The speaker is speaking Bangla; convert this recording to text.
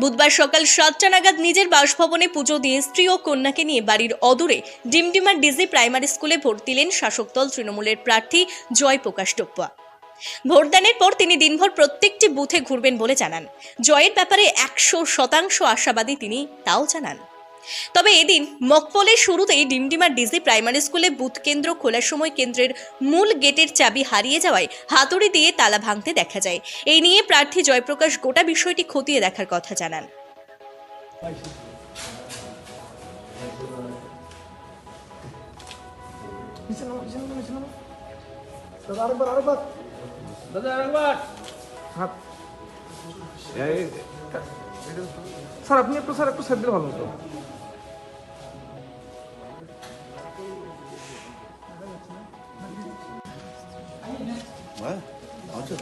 বুধবার সকাল সাতটা নাগাদ নিজের বাসভবনে পুজো দিয়ে স্ত্রী ও কন্যাকে নিয়ে বাড়ির অদূরে ডিমডিমার ডিজি প্রাইমারি স্কুলে ভোট দিলেন শাসক দল তৃণমূলের প্রার্থী জয় প্রকাশ টপ্পা ভোটদানের পর তিনি দিনভর প্রত্যেকটি বুথে ঘুরবেন বলে জানান। জয়ের ব্যাপারে একশো শতাংশ আশাবাদী তিনি, তাও জানান। তবে এদিন মকপলের শুরুতেই ডিমডিমার ডিজি প্রাইমারি স্কুলে বুথ কেন্দ্র খোলার সময় কেন্দ্রের মূল গেটের চাবি হারিয়ে যাওয়ায় হাতুড়ি দিয়ে তালা ভাঙতে দেখা যায়। এই নিয়ে প্রার্থী জয়প্রকাশ গোটা বিষয়টি খতিয়ে দেখার কথা জানান। স্যার, আপনি একটু, স্যার, একটু সাইড দিলে ভালো হতো। 아, 맞아.